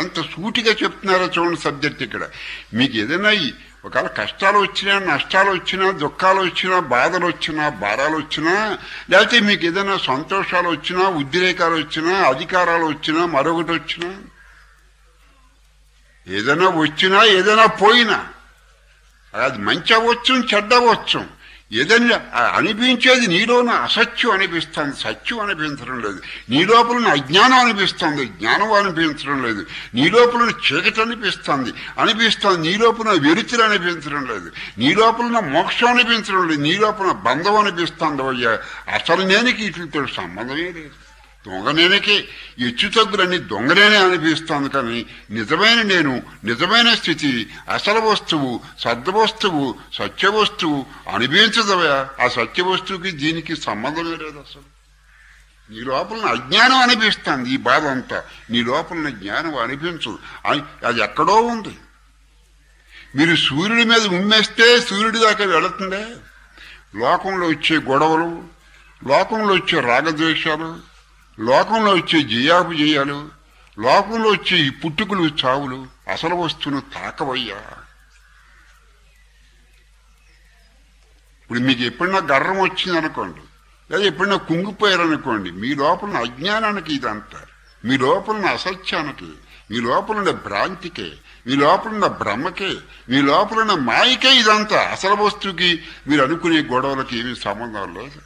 ఎంత సూటిగా చెప్తున్నారో చూడండి సబ్జెక్ట్ ఇక్కడ. మీకు ఏదైనా ఒకవేళ కష్టాలు వచ్చినా నష్టాలు వచ్చినా దుఃఖాలు వచ్చినా బాధలు వచ్చినా భారాలు వచ్చినా లేకపోతే మీకు ఏదైనా సంతోషాలు వచ్చినా ఉద్రేకాలు వచ్చినా అధికారాలు వచ్చినా మరొకటి వచ్చినా ఏదైనా వచ్చినా ఏదైనా పోయినా అది మంచి అవ్వచ్చు చెడ్డ అవ్వచ్చు. ఏదైనా అనిపించేది నీలోన అసత్యం అనిపిస్తుంది సత్యం అనిపించడం లేదు. నీ లోపల అజ్ఞానం అనిపిస్తుంది జ్ఞానం అనిపించడం లేదు. నీ లోపల చీకటి అనిపిస్తుంది అనిపిస్తుంది. నీ లోపల అనిపించడం లేదు. నీ లోపల మోక్షం అనిపించడం లేదు. నీ లోపల బంధం అనిపిస్తుంది అయ్యా. అసలు నేనికి ఇట్లతో సంబంధమే లేదు. దొంగనేనకే. ఎచ్చు తగ్గులని దొంగలేనే అనిపిస్తుంది కానీ నిజమైన నేను నిజమైన స్థితి అసలు వస్తువు సద్ద వస్తువు సత్య వస్తువు అనిపించదవయా ఆ సత్య వస్తువుకి దీనికి సంబంధమే లేదు అసలు. నీ లోపల అజ్ఞానం అనిపిస్తుంది ఈ బాధ అంతా నీ లోపల ఉన్న జ్ఞానం అనిపించదు అని- అది ఎక్కడో ఉంది. మీరు సూర్యుడి మీద ఉమ్మేస్తే సూర్యుడి దాకా వెళుతుందే. లోకంలో వచ్చే గొడవలు లోకంలో వచ్చే రాగద్వేషాలు లోకంలో వచ్చే జయాపజయాలు లోకంలో వచ్చే ఈ పుట్టుకులు చావులు అసలు వస్తువును తాకవయ్యా. ఇప్పుడు మీకు ఎప్పుడన్నా గర్వం వచ్చింది అనుకోండి లేదా ఎప్పుడన్నా కుంగిపోయారనుకోండి మీ లోపల అజ్ఞానానికి ఇదంతా మీ లోపల అసత్యానికి మీ లోపల ఉన్న భ్రాంతికే మీ లోపల ఉన్న భ్రమకే మీ లోపల ఉన్న మాయకే ఇదంతా అసలు వస్తువుకి మీరు అనుకునే గొడవలకి ఏమీ సంబంధం లేదు.